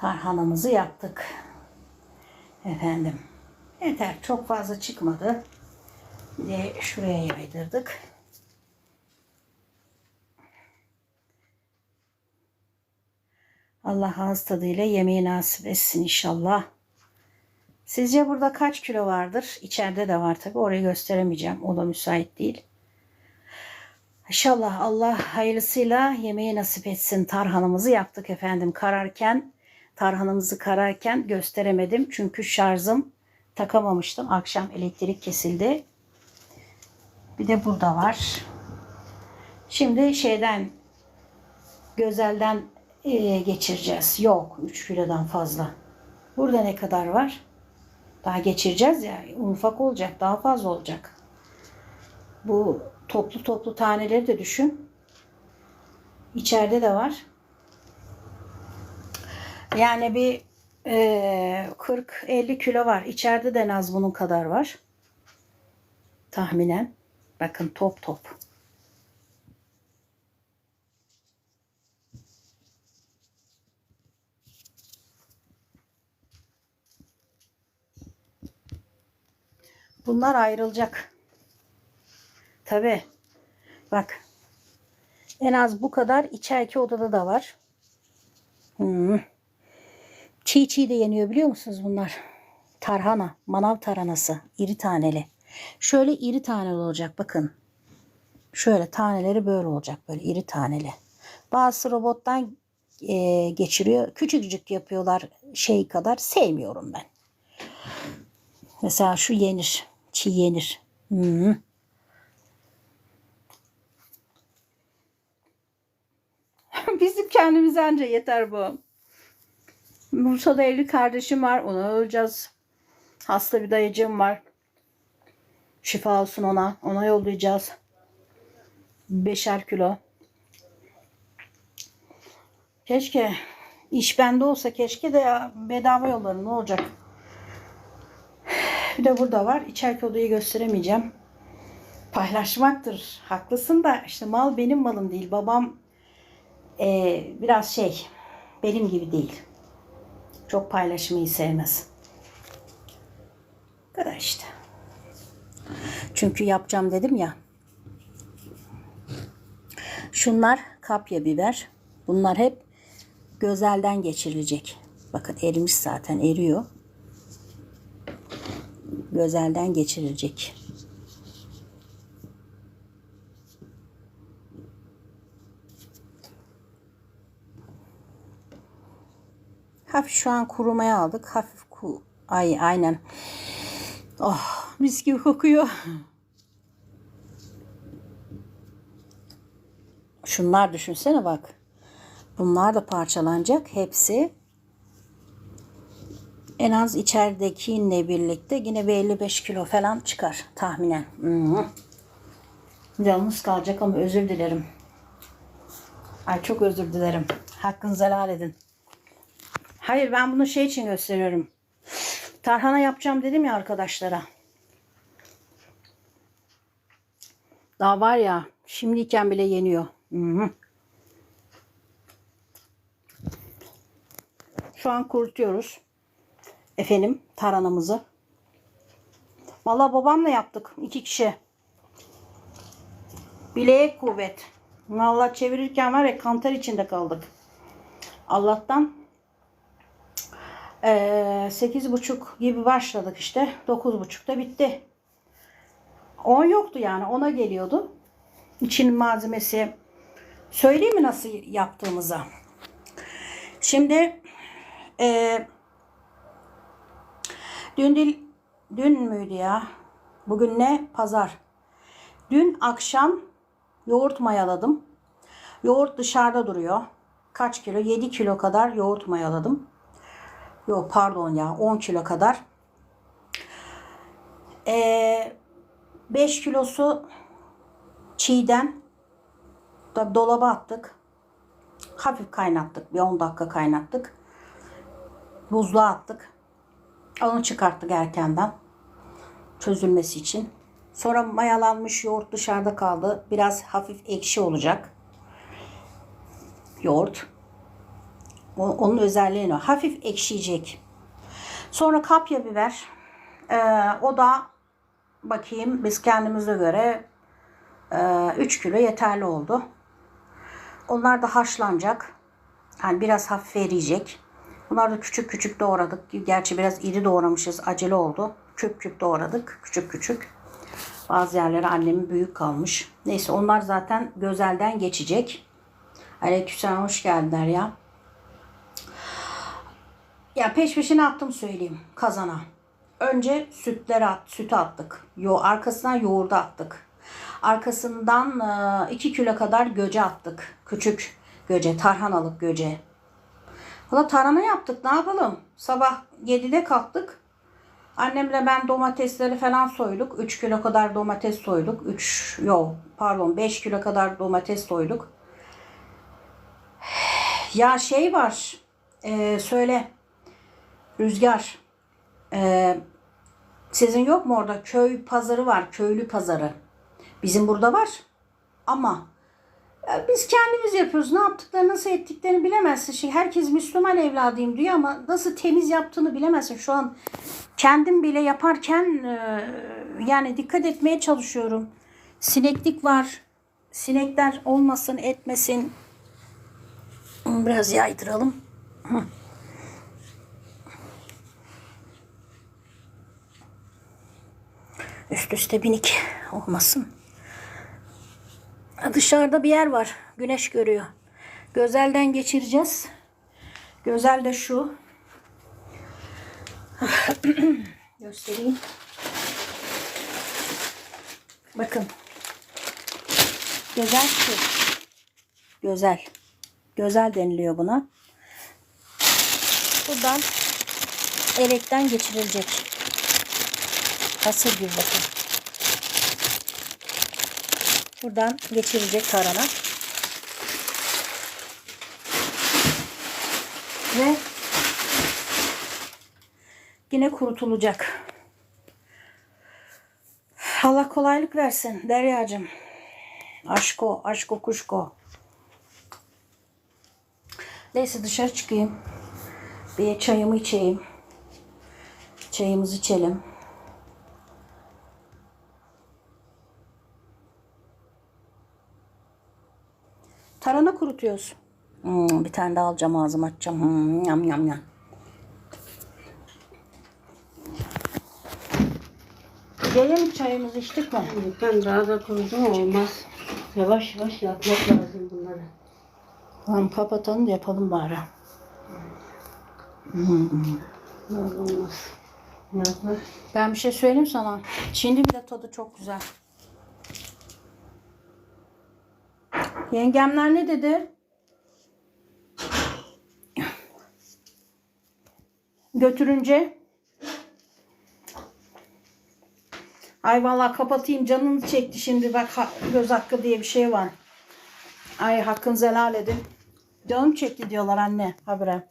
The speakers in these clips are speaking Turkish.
Tarhanamızı yaptık. Efendim. Yeter. Çok fazla çıkmadı. De şuraya yaydırdık. Allah ağız tadıyla yemeği nasip etsin inşallah. Sizce burada kaç kilo vardır? İçeride de var tabi. Orayı gösteremeyeceğim. O da müsait değil. İnşallah Allah hayırlısıyla yemeği nasip etsin. Tarhanamızı yaptık efendim. Kararken, tarhanamızı kararken gösteremedim. Çünkü şarjım takamamıştım. Akşam elektrik kesildi. Bir de burada var. Şimdi şeyden gözelden e, geçireceğiz. Yok 3 kilodan fazla. Burada ne kadar var? Daha geçireceğiz ya. Ufak olacak. Daha fazla olacak. Bu toplu toplu taneleri de düşün. İçeride de var. Yani bir e, 40-50 kilo var. İçeride de en az bunun kadar var. Tahminen. Bakın top top. Bunlar ayrılacak. Tabi. Bak. En az bu kadar içeriki odada da var. Hmm. Çiğ çiğ de yeniyor biliyor musunuz bunlar? Tarhana. Manav tarhanası. iri taneli. Şöyle iri taneli olacak bakın. Şöyle taneleri böyle olacak. Böyle iri taneli. Bazı robottan e, geçiriyor. Küçücük yapıyorlar şey kadar. Sevmiyorum ben. Mesela şu yenir. Çiğ yenir. Hmm. Bizim kendimize anca yeter bu. Bursa'da evli kardeşim var. Onu alacağız. Hasta bir dayıcığım var. Şifa olsun ona. Ona yollayacağız. Beşer kilo. Keşke iş bende olsa keşke de bedava yollarım ne olacak? Bir de burada var. İçeriki odayı gösteremeyeceğim. Paylaşmaktır. Haklısın da işte mal benim malım değil. Babam eee, biraz şey benim gibi değil. Çok paylaşmayı sevmez. Bu kadar işte. Çünkü yapacağım dedim ya. Şunlar kapya biber. Bunlar hep gözelden geçirilecek. Bakın erimiş zaten eriyor. Gözelden geçirilecek. Hafif şu an kurumaya aldık. Hafif ku ay aynen. Oh mis gibi kokuyor. Şunlar düşünsene bak. Bunlar da parçalanacak. Hepsi en az içeridekiyle birlikte yine bir 55 kilo falan çıkar tahminen. Hı. Canınız kalacak ama özür dilerim. Ay çok özür dilerim. Hakkınızı helal edin. Hayır ben bunu şey için gösteriyorum. Tarhana yapacağım dedim ya arkadaşlara. Daha var ya şimdiyken bile yeniyor. Hı hı. Şu an kurutuyoruz. Efendim tarhanamızı. Valla babamla yaptık. iki kişi. Bileğe kuvvet. Valla çevirirken var ya kantar içinde kaldık. Allah'tan sekiz buçuk gibi başladık işte. Dokuz buçukta bitti. 10 yoktu yani. Ona geliyordu. İçin malzemesi. Söyleyeyim mi nasıl yaptığımızı? Şimdi eee Dün değil, dün müydü ya? Bugün ne? Pazar. Dün akşam yoğurt mayaladım. Yoğurt dışarıda duruyor. Kaç kilo? 7 kilo kadar yoğurt mayaladım. Yok pardon ya 10 kilo kadar. Ee, 5 kilosu çiğden dolaba attık. Hafif kaynattık. Bir 10 dakika kaynattık. Buzluğa attık. Onu çıkarttık erkenden. Çözülmesi için. Sonra mayalanmış yoğurt dışarıda kaldı. Biraz hafif ekşi olacak. Yoğurt. Onun özelliği o. Hafif ekşiyecek. Sonra kapya biber. Ee, o da bakayım biz kendimize göre 3 kilo yeterli oldu. Onlar da haşlanacak. Yani biraz hafif eriyecek. Bunlar da küçük küçük doğradık. Gerçi biraz iri doğramışız. Acele oldu. Küp küp doğradık. Küçük küçük. Bazı yerlere annemin büyük kalmış. Neyse onlar zaten gözelden geçecek. Aleykümselam hoş geldin ya. Ya peş peşine attım söyleyeyim kazana. Önce sütleri at, sütü attık. Yo, arkasından yoğurdu attık. Arkasından 2 kilo kadar göce attık. Küçük göce, tarhanalık göce. Valla tarhana yaptık ne yapalım. Sabah 7'de kalktık. Annemle ben domatesleri falan soyduk. 3 kilo kadar domates soyduk. 3 yok pardon 5 kilo kadar domates soyduk. Ya şey var. e, söyle. Rüzgar. e, sizin yok mu orada köy pazarı var. Köylü pazarı. Bizim burada var. Ama ya biz kendimiz yapıyoruz. Ne yaptıklarını, nasıl ettiklerini bilemezsin. Şey, herkes Müslüman evladıyım diyor ama nasıl temiz yaptığını bilemezsin. Şu an kendim bile yaparken e, yani dikkat etmeye çalışıyorum. Sineklik var. Sinekler olmasın, etmesin. Biraz yaydıralım. Üst üste binik olmasın. Dışarıda bir yer var. Güneş görüyor. Gözelden geçireceğiz. Gözel de şu. Göstereyim. Bakın. Gözel şu. Gözel. Gözel deniliyor buna. Buradan elekten geçirilecek. Gibi bakın. Buradan geçirecek tarhana. Ve yine kurutulacak. Allah kolaylık versin Derya'cığım. Aşko, aşko kuşko. Neyse dışarı çıkayım. Bir çayımı içeyim. Çayımızı içelim. Tarhana kurutuyoruz. Hmm, bir tane daha alacağım ağzıma açacağım. Hmm, yam yam yam. Gelin çayımızı içtik mi? Ben daha da kurudum olmaz. Yavaş yavaş yapmak lazım bunları. Tamam kapatalım da yapalım bari. Olmaz olmaz. Yapmak. Ben bir şey söyleyeyim sana. Şimdi bile tadı çok güzel. Yengemler ne dedi? Götürünce Ay vallahi kapatayım canını çekti şimdi bak göz hakkı diye bir şey var. Ay hakkınızı helal edin. Canım çekti diyorlar anne habire.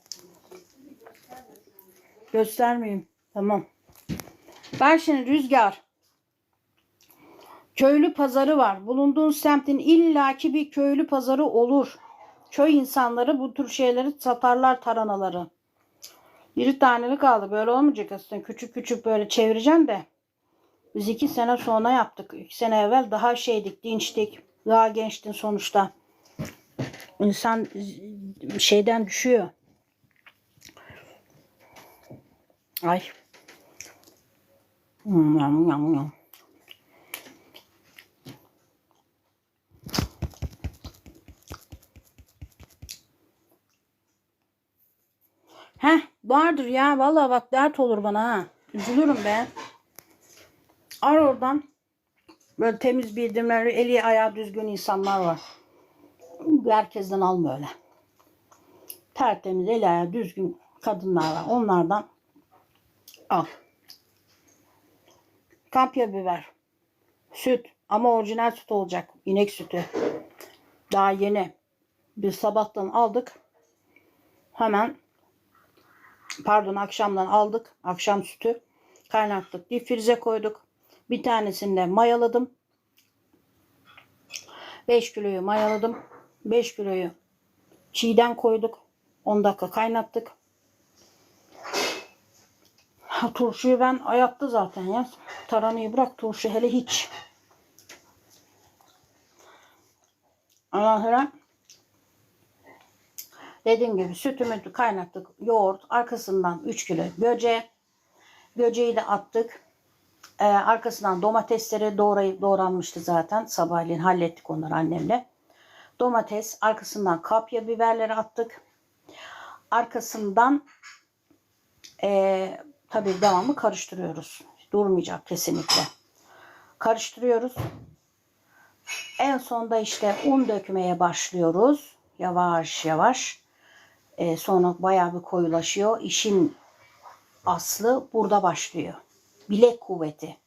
Göstermeyeyim. Tamam. Ben şimdi Rüzgar. Köylü pazarı var. Bulunduğun semtin illaki bir köylü pazarı olur. Köy insanları bu tür şeyleri satarlar taranaları. Bir tanelik kaldı. Böyle olmayacak aslında. Küçük küçük böyle çevireceğim de. Biz iki sene sonra yaptık. İki sene evvel daha şeydik, dinçtik. Daha gençtin sonuçta. İnsan şeyden düşüyor. Ay. Hmm, yum, yum, yum. Vardır ya. Vallahi bak dert olur bana ha. Üzülürüm be. Ar oradan. Böyle temiz bildirimleri, eli ayağı düzgün insanlar var. Herkesten alma öyle. Tertemiz, eli ayağı düzgün kadınlar var. Onlardan al. Kapya biber. Süt. Ama orijinal süt olacak. İnek sütü. Daha yeni. Biz sabahtan aldık. Hemen pardon akşamdan aldık. Akşam sütü. Kaynattık. Difrize koyduk. Bir tanesini de mayaladım. 5 kiloyu mayaladım. 5 kiloyu çiğden koyduk. 10 dakika kaynattık. Turşuyu ben ayattı zaten ya. Taranıyı bırak turşu hele hiç. Ondan sonra dediğim gibi sütümü kaynattık. Yoğurt arkasından 3 kilo böce. Böceği de attık. Ee, arkasından domatesleri doğrayıp doğranmıştı zaten. Sabahleyin hallettik onları annemle. Domates, arkasından kapya biberleri attık. Arkasından ee, tabii devamlı karıştırıyoruz. Durmayacak kesinlikle. Karıştırıyoruz. En sonda işte un dökmeye başlıyoruz. Yavaş yavaş. Ee, sonra bayağı bir koyulaşıyor. İşin aslı burada başlıyor. Bilek kuvveti.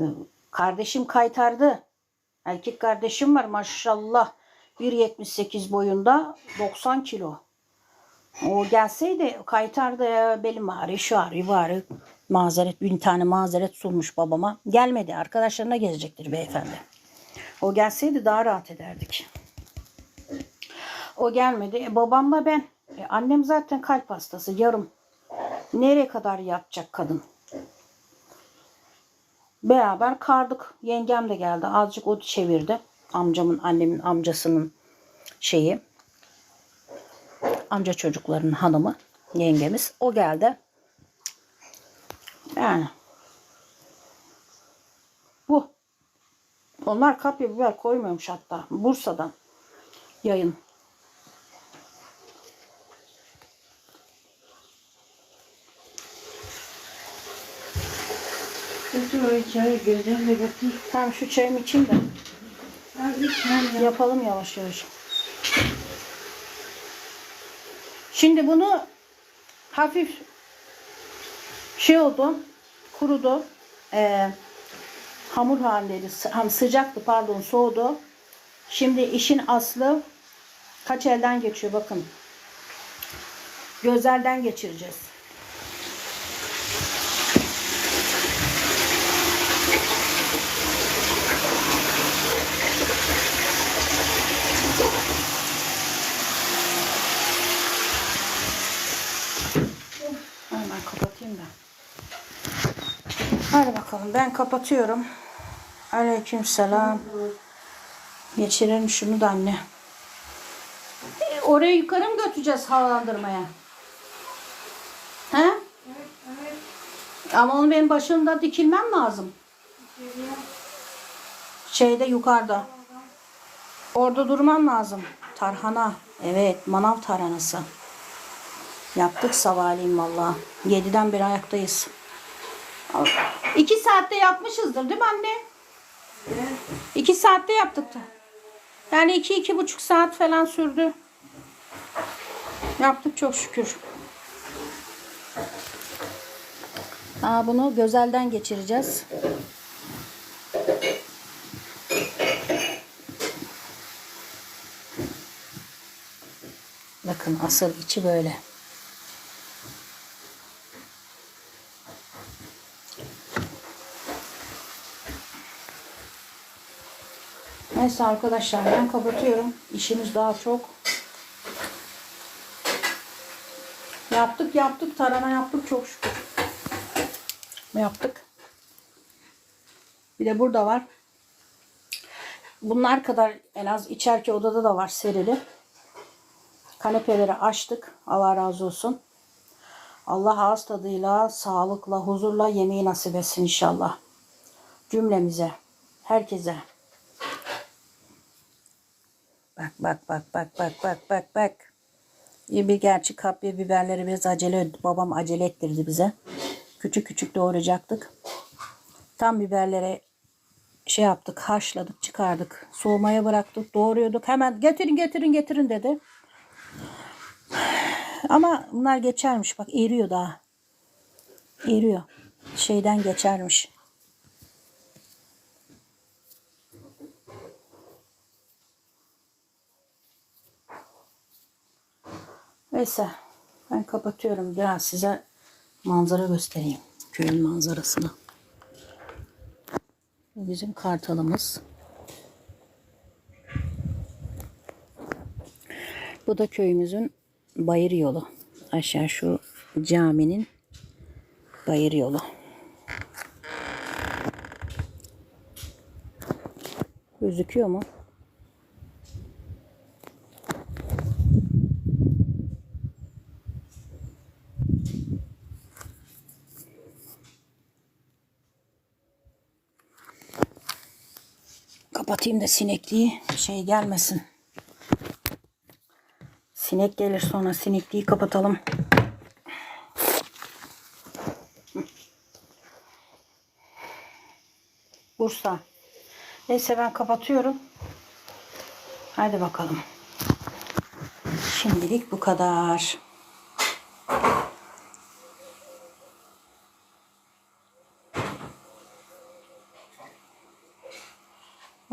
Ee, Kardeşim kaytardı. Erkek kardeşim var maşallah. 1.78 boyunda 90 kilo. O gelseydi kaytardı ya, belim ağrıyor, şu ağrıyor, bu ağrıyor. Mazeret, bin tane mazeret sunmuş babama. Gelmedi. Arkadaşlarına gezecektir beyefendi. O gelseydi daha rahat ederdik. O gelmedi. E, babamla ben. E, annem zaten kalp hastası. Yarım. Nereye kadar yatacak kadın? Beraber kardık. Yengem de geldi. Azıcık o çevirdi. Amcamın, annemin amcasının şeyi. Amca çocuklarının hanımı. Yengemiz. O geldi. Yani. Bu. Onlar kapya biber koymuyormuş hatta. Bursa'dan. Yayın. Götür o çayı gözlemle götür. Tamam şu çayımı içeyim de. Yapalım yavaş yavaş. Şimdi bunu hafif şey oldu. Kurudu. Ee, hamur halindeydi. Ham- sıcaktı pardon soğudu. Şimdi işin aslı kaç elden geçiyor bakın. Gözelden geçireceğiz. Hemen kapatayım da. Hadi bakalım ben kapatıyorum. Aleyküm selam. Geçirelim şunu da anne. E, oraya yukarı mı götüreceğiz havalandırmaya? He? Ama onu benim başımda dikilmem lazım. Şeyde yukarıda. Orada durmam lazım. Tarhana. Evet manav tarhanası. Yaptık sabahleyin valla. 7'den beri ayaktayız. İki saatte yapmışızdır değil mi anne? İki saatte yaptık da. Yani iki, iki buçuk saat falan sürdü. Yaptık çok şükür. Aa, bunu gözelden geçireceğiz. Bakın asıl içi böyle. Neyse arkadaşlar ben kapatıyorum. İşimiz daha çok. Yaptık yaptık tarhana yaptık çok şükür. Yaptık. Bir de burada var. Bunlar kadar en az içerki odada da var serili. Kanepeleri açtık. Allah razı olsun. Allah ağız tadıyla, sağlıkla, huzurla yemeği nasip etsin inşallah. Cümlemize, herkese. Bak bak bak bak bak bak bak bir gerçi kapya biberleri biraz acele babam acele ettirdi bize. Küçük küçük doğrayacaktık. Tam biberlere şey yaptık, haşladık, çıkardık. Soğumaya bıraktık, doğruyorduk. Hemen getirin getirin getirin dedi. Ama bunlar geçermiş. Bak eriyor daha. Eriyor. Şeyden geçermiş. Neyse. Ben kapatıyorum. Biraz size manzara göstereyim. Köyün manzarasını. Bu bizim kartalımız. Bu da köyümüzün bayır yolu. Aşağı şu caminin bayır yolu. Gözüküyor mu? Kapatayım da sinekliği şey gelmesin. Sinek gelir sonra sinekliği kapatalım. Bursa. Neyse ben kapatıyorum. Hadi bakalım. Şimdilik bu kadar.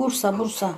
Bursa, Bursa.